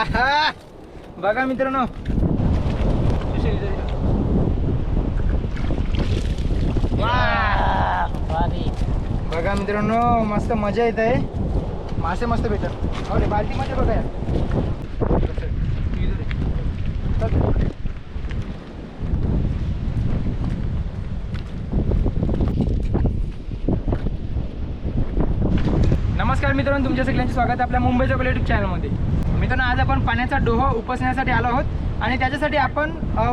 आहा. बघा मित्रांनो. वा. बघा मित्रांनो मस्त मजा येत आहे. मासे मस्त भेटत अरे हो बाल्टीमध्ये बघा यार. नमस्कार मित्रांनो तुमच्या सगळ्यांचे स्वागत आहे आपल्या मुंबईच्या युट्यूब चॅनलमध्ये मित्रांनो आज आपण पाण्याचा डोह उपसण्यासाठी आलो आहोत आणि त्याच्यासाठी आपण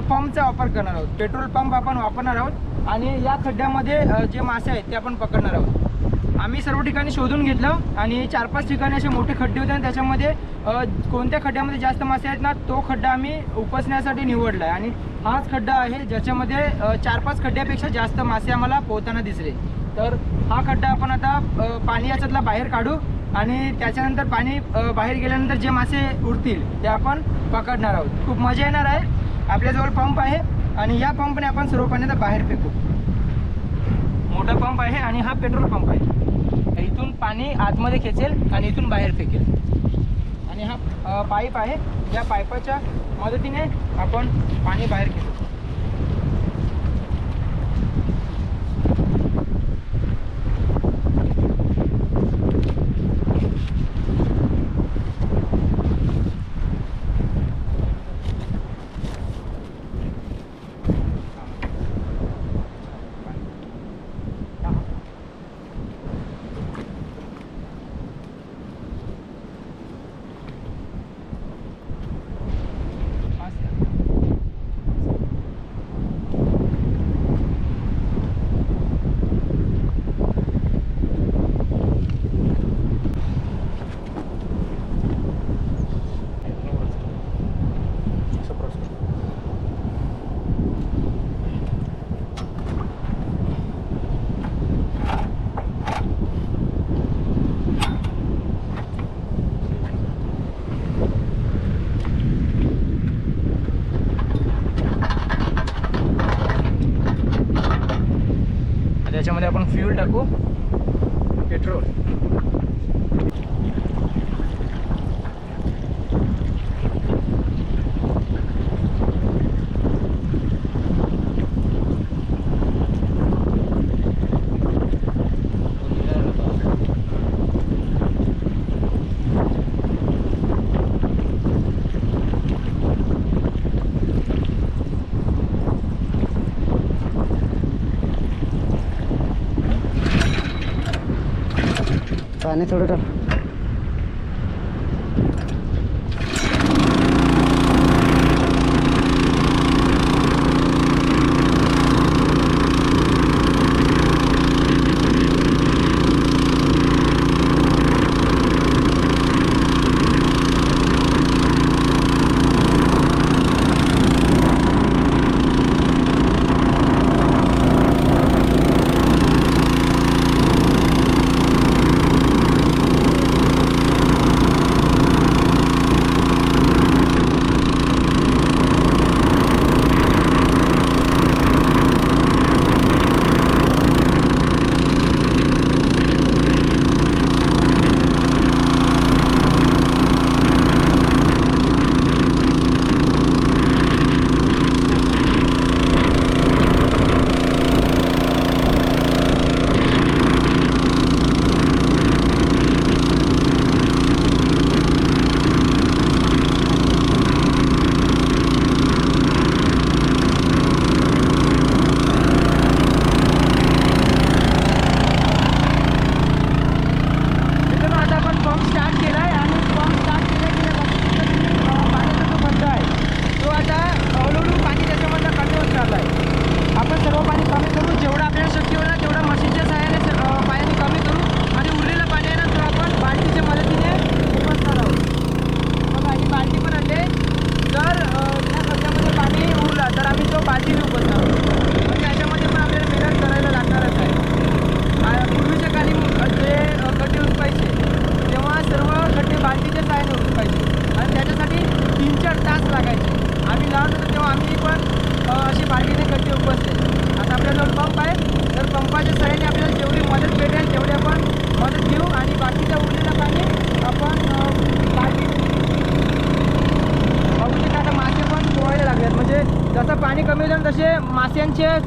पंपचा वापर करणार आहोत. पेट्रोल पंप आपण वापरणार आहोत आणि या खड्ड्यामध्ये जे मासे आहेत ते आपण पकडणार आहोत. आम्ही सर्व ठिकाणी शोधून घेतलं आणि चार पाच ठिकाणी असे मोठे खड्डे होते आणि त्याच्यामध्ये कोणत्या खड्ड्यामध्ये जास्त मासे आहेत ना तो खड्डा आम्ही उपसण्यासाठी निवडला आहे आणि हाच खड्डा आहे ज्याच्यामध्ये चार पाच खड्ड्यापेक्षा जास्त मासे आम्हाला पोहताना दिसले. तर हा खड्डा आपण आता पाणी याच्यातला बाहेर काढू आणि त्याच्यानंतर पाणी बाहेर गेल्यानंतर जे मासे उरतील ते आपण पकडणार आहोत. खूप मजा येणार आहे. आपल्याजवळ पंप आहे आणि या पंपने आपण सर्व पाणी बाहेर फेकू. मोठा पंप आहे आणि हा पेट्रोल पंप आहे. इथून पाणी आतमध्ये खेचेल आणि इथून बाहेर फेकेल. आणि हा पाईप आहे. या पाईपाच्या मदतीने आपण पाणी बाहेर खेचू आता फ्यूल टाकू पेट्रोल पाणी थोडं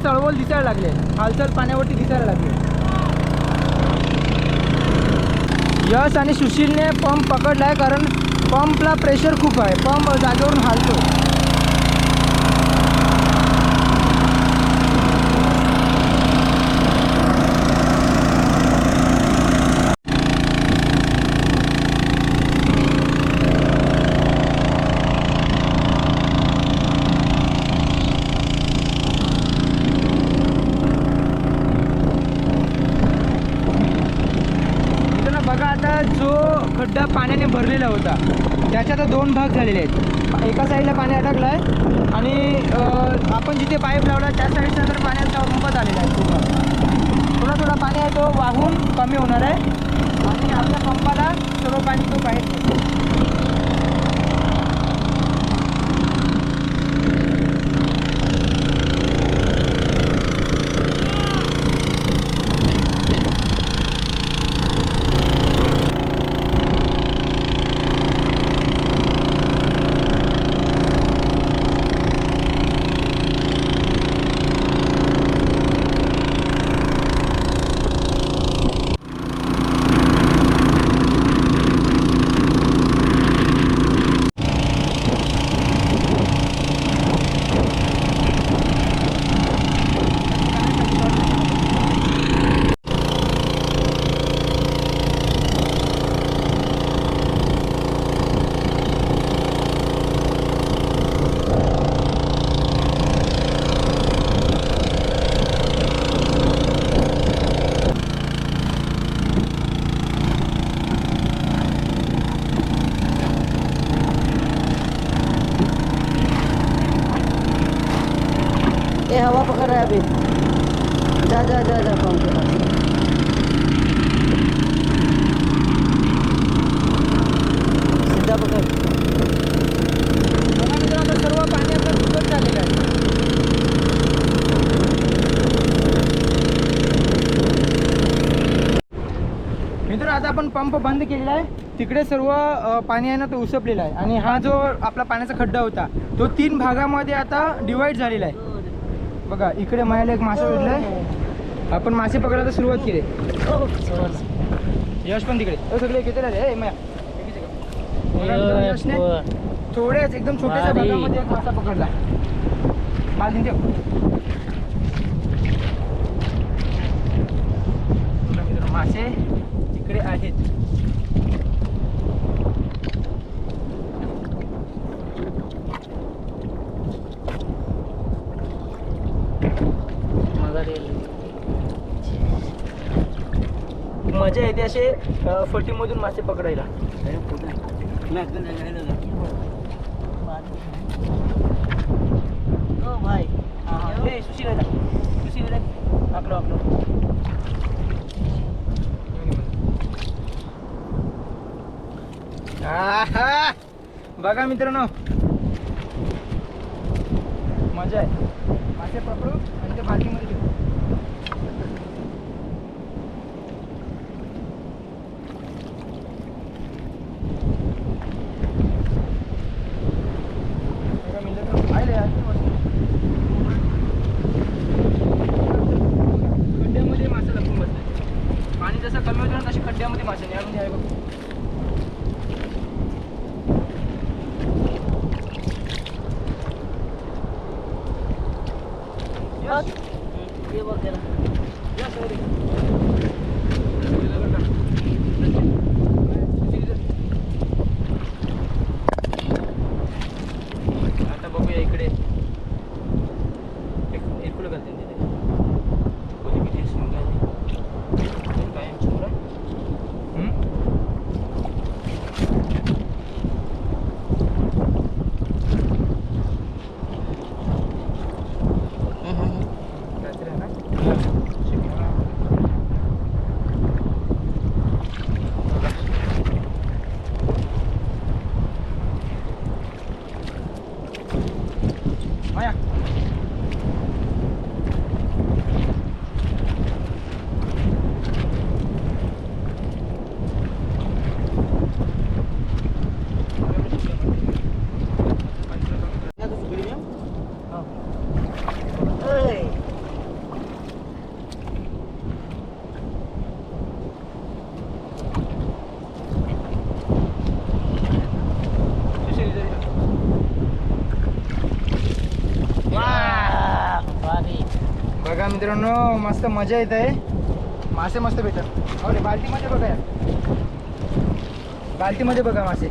चळवळ दिसायला लागले. हालचाल पाण्यावरती दिसायला लागले. यश आणि सुशीलने पंप पकडला आहे कारण पंपला प्रेशर खूप आहे. पंप जागेवरून हालतो मित्रांनो बघा आता जो खड्डा पाण्याने भरलेला होता त्याचे आता दोन भाग झालेले आहेत. एका साईडला पाणी अडकलं आहे आणि आपण जिथे पाईप लावला त्या साईडचा तर पाण्याचा पंपच आलेला आहे. थोडा थोडा पाणी आहे तो वाहून कमी होणार आहे. आणि आपल्या पंपाला सर्व पाणी तो बाहेर येईल. ए हवा पकड़ रहा है अभी जा जा जा जा पंप के पास सीधा पकड़ बघा मित्रांनो, आता सर्व पाणी आपलं दुबत झालेलं आहे आता आपण पंप बंद केलेला आहे. तिकडे सर्व पाणी आहे ना तो उसपलेला आहे. आणि हा जो आपला पाण्याचा खड्डा होता तो तीन भागामध्ये आता डिवाइड झालेला आहे. बघा इकडे मायाला एक मासा भेटलाय आपण मासे पकडायला सुरुवात केली. यश पण तिकडे. सगळे किती राहिले माया. यशने थोड्याच एकदम छोट्याशा. भागामध्ये एक मासा पकडला. माल देऊ मासे. इकडे आहेत. मजा येते असे फटीमधून मासे पकडायला. ओ भाई. सुशील. सुशील. आकडो आकडो आहा! बघा मित्रांनो. मजा आहे. मासे पकडू आणि ते बाल्टीमध्ये ठेवू बघा मित्रांनो, पाहिलं यार, किती मस्त. खड्ड्यामध्ये मासे लपून बसले पाणी जसं कमी होतं ना तसे खड्ड्यामध्ये मासे नाही यामध्ये आहे बघ यश, ये बोल तेरा यश, वर ये. गेलं बरं का? सुशील इथं. आता बघूया इकडे एक एक कुठं घालते तिथे कोणी किती शिंगा आहे ते. कायम शिंगा. हम्म? काहीतरी आहे ना? शिंगा. माया बघा मित्रांनो मस्त मजा येत आहे. मासे मस्त भेटत हो रे बाल्टीमध्ये बघा यार. बाल्टीमध्ये बघा मासे.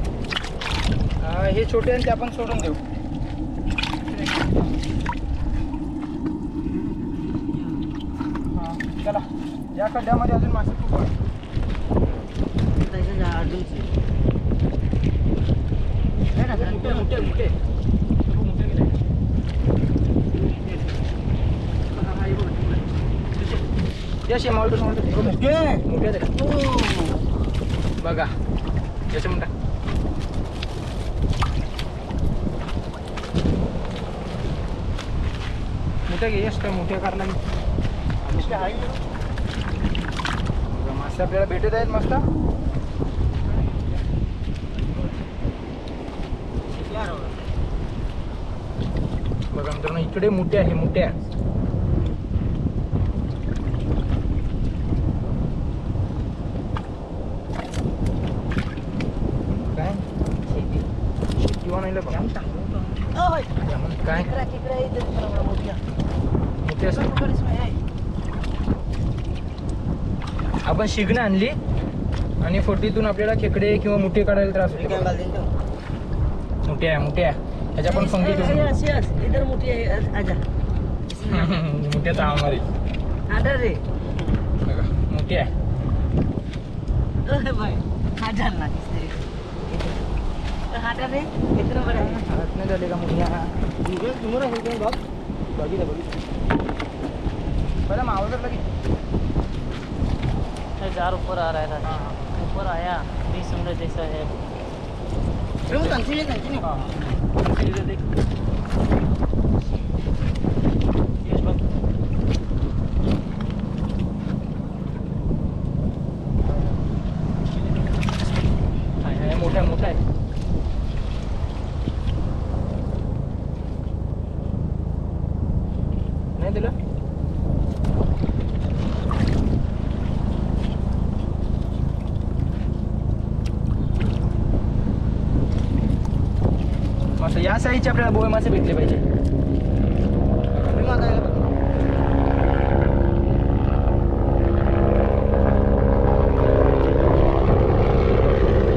हे छोटे आणि ते आपण सोडून देऊ. हां चला. या खड्ड्यामध्ये अजून मासे खूप मोठे मोठे मोठे खूप मोठे गेले. आहेत का? बघा. याचे म्हणता मोठे घे असतं मोठ्या कारला घे. बघा, मासे आपल्याला भेटत आहेत मस्त. बघा मित्रांनो इकडे मोठे आहे मोठ्या काय शेती नाही बघा काय? मोठे असं? आपण शिगणं आणली आणि फोटीतून आपल्याला खेकडे किंवा मुठे काढायला त्रास होतो. मोठे आहे मोठे आहे. ह्याच्या पण पंक्ती ठेवून. इधर मोठी आहे आजा मोठ्या तावामध्ये आजा रे बघा मोठी आहे ओए भाई आजा ना हाटा रे कितना बड़ा है हात नाही झाले का मुठ्या बघितलं बघितलं बरं मावळत लगेच जार ऊपर आ रहा था हां ऊपर आया बीस मिनट जैसा है। हां इधर देख यश बघ आहे, आहे, मोठा मोठा आहे नाही दिलं मस्त या साईजचे आपल्याला बोय मासे भेटले पाहिजे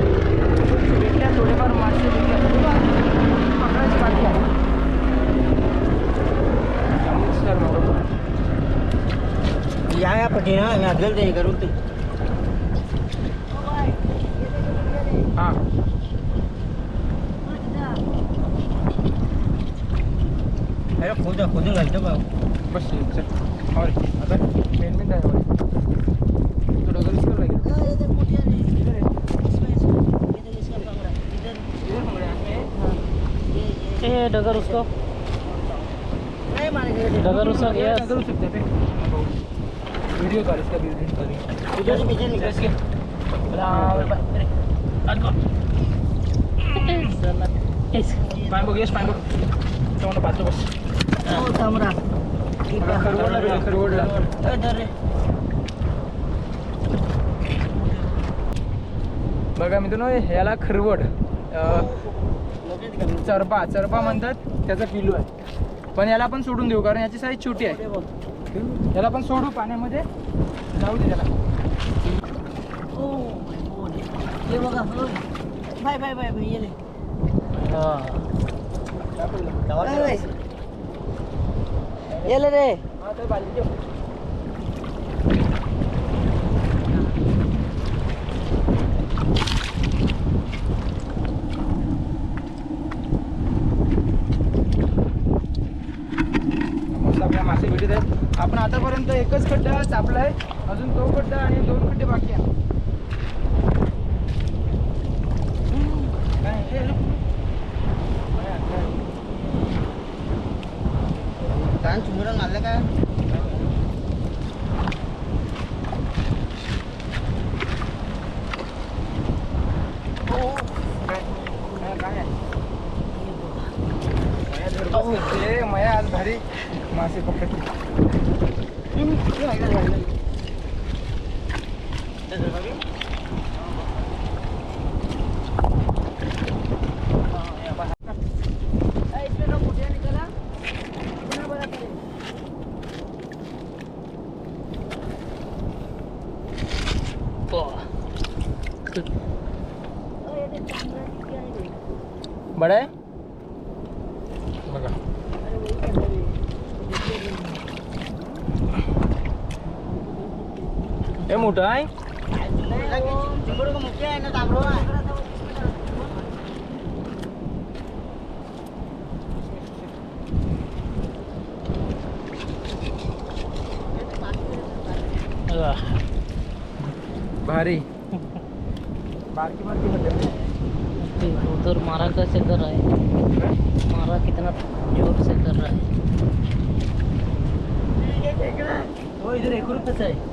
भेटल्या थोडेफार मासे भेटल्या पकडायची बाकी आहे त्यामुळे सर बरोबर. या या पटी ना मी आदल ते करू ते हां अरे खोद खोदून घालतो बा बस चल और आता मेन मेन आहे तो डगल कर लागेल इधर आहे. इधर पकडा. ए डगर उसको डगर उसका ये यस करू शकते पे व्हिडिओ काढ इसका व्हिडिओ काढ इधर से पीछे निकल इसके बराबर पाय अरे आज बघ. पाय बघ यश पाय बघ तेव्हा पाहतो बस ओ तामरा खरवडला भेटेल, खरवडला इधर रे बघा मित्रांनो ह्याला खरवड चरपा चरपा म्हणतात त्याचा पिलू आहे. पण याला आपण सोडून देऊ कारण याची साईज छोटी आहे. याला आपण सोडू पाण्यामध्ये जाऊ दे त्याला. बाय बाय बाय बाय येले रे. मासे भेटत आहेत. आपण आतापर्यंत एकच खड्डा चापला आहे अजून तो खड्डा आणि दोन खड्डे बाकी आहे 하실 것 같아요. 음, 이거 이거 이거. बड़ा है मोठं आहे वाह. भारी बारकी बारकी म्हणजे उधर मारा कैसे कर रहा है मारा कितना जोर से कर रहा है हो इधर एक रुपयाचं आहे हम्म?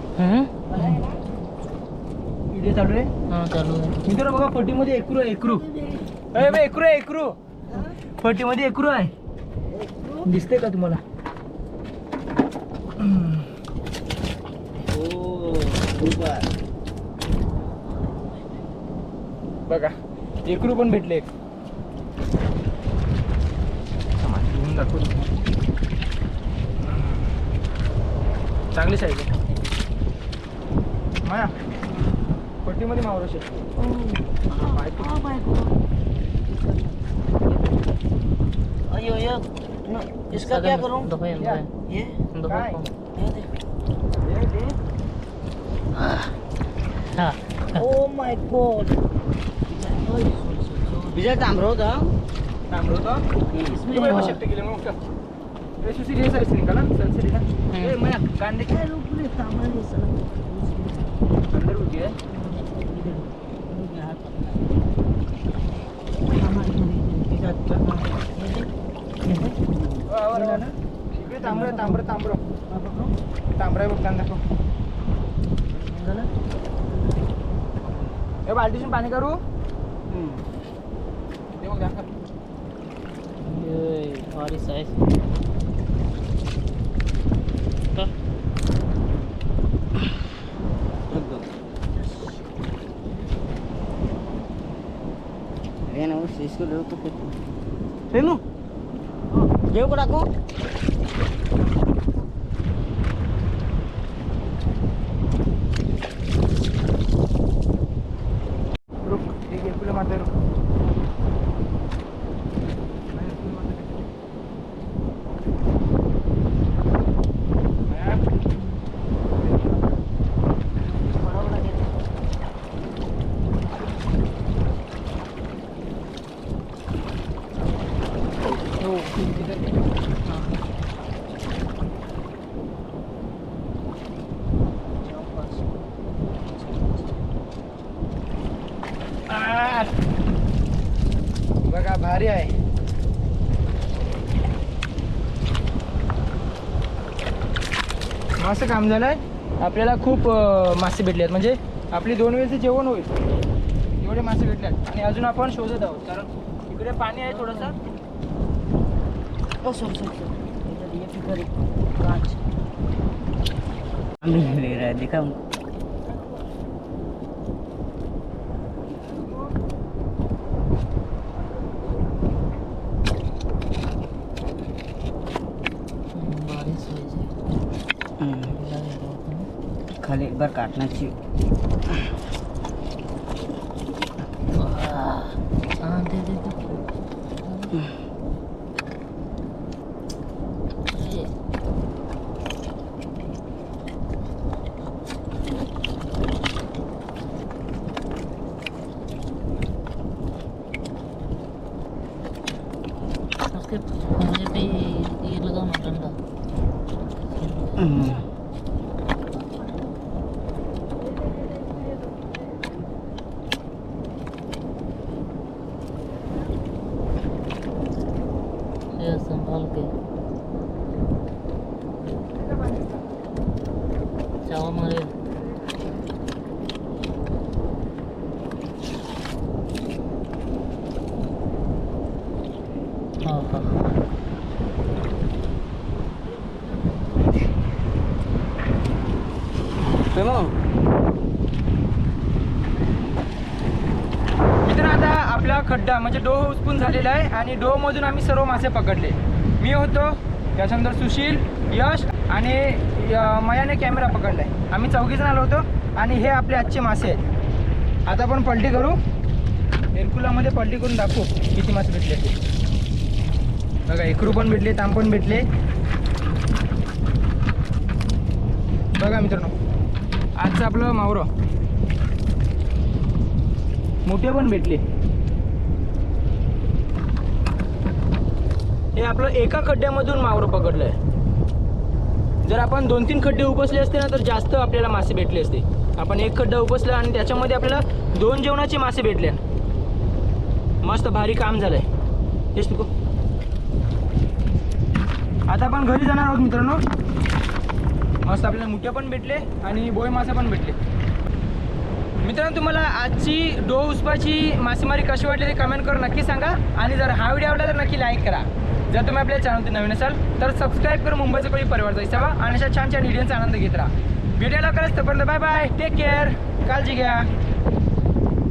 व्हिडिओ चालू आहे? हाँ चालू है मित्र बघा फटीमध्ये एकरू आहे एकरू. अरे बे एकरू आहे एकरू. फटीमध्ये एकरू आहे. दिसतंय का तुम्हाला? बघा एकरू पण भेटले. एक दाखवतो. चांगली साईज आहे माया. पट्टीमध्ये मावरश अयो यो न, इसका क्या करूं? दफा क्या? ये दफा काय? ये दे. हाँ. ओ माय गॉड विजय तांबरो था शिफ्ट केले मग ए सुशी रे सर निकाला सनसेट ना? ए माया कांदे. उठी है इकडे तांबडं तांबडं तांबडं तांबडा आहे बघ कांदा दाखव ए बाल्टीतून पाणी करू ते बघ दाखव ये भारी साइज तो अरे ना उस इसको लो तो फिर फेमू जेव को डाको रुक एक एक किलो मारते रुक आ! बघा भारी आहे काम झालंय. आपल्याला खूप मासे भेटले आहेत. म्हणजे आपली दोन वेळेचं जेवण होईल. एवढे मासे भेटले आहेत. आणि अजून आपण शोधत आहोत. कारण इकडे पाणी आहे थोडंसं. देखा भारी साइज है एक बार चाहिए हाँ दे दे दे ये उसके पंजे पे ये लगा ना डंडा ये संभाल के चावा मारे हाँ हाँ मित्र आता आपला खड्डा म्हणजे डोह उचपून झालेला आहे आणि डोहमधून आम्ही सर्व मासे पकडले. मी होतो त्याच्यानंतर सुशील यश आणि मयाने कॅमेरा पकडला आहे आम्ही चौघीजण आलो होतो आणि हे आपले आजचे मासे आहेत. आता आपण पलटी करू. एरकुलामध्ये पलटी करून दाखवू किती मासे भेटले ते. बघा एकरू पण भेटले ताम पण भेटले. बघा मित्रांनो आजचं आपलं मावरं. मोठे पण भेटले. हे आपलं एका खड्ड्यामधून मावरं पकडलंय. जर आपण दोन तीन खड्डे उपसले असते ना तर जास्त आपल्याला मासे भेटले असते. आपण एक खड्डा उपसला आणि त्याच्यामध्ये आपल्याला दोन जेवणाचे मासे भेटले. मस्त भारी काम झालंय. तेच तुको आता आपण घरी जाणार आहोत मित्रांनो. मस्त आपल्याला मुठ्या पण भेटले आणि बोय मासे पण भेटले. मित्रांनो तुम्हाला आजची डो उसपाची मासेमारी कशी वाटली ते कमेंट करून नक्की सांगा आणि जर हा व्हिडिओ आवडला तर नक्की लाईक करा. जर तुम्ही आपल्या चॅनलवरती नवीन असाल तर सबस्क्राईब करून मुंबईचं कोणी परिवार हिस्सा आणि अशा छान छान व्हिडिओचा आनंद घेत राहा. व्हिडिओ करायचं तोपर्यंत बाय बाय टेक केअर काळजी घ्या.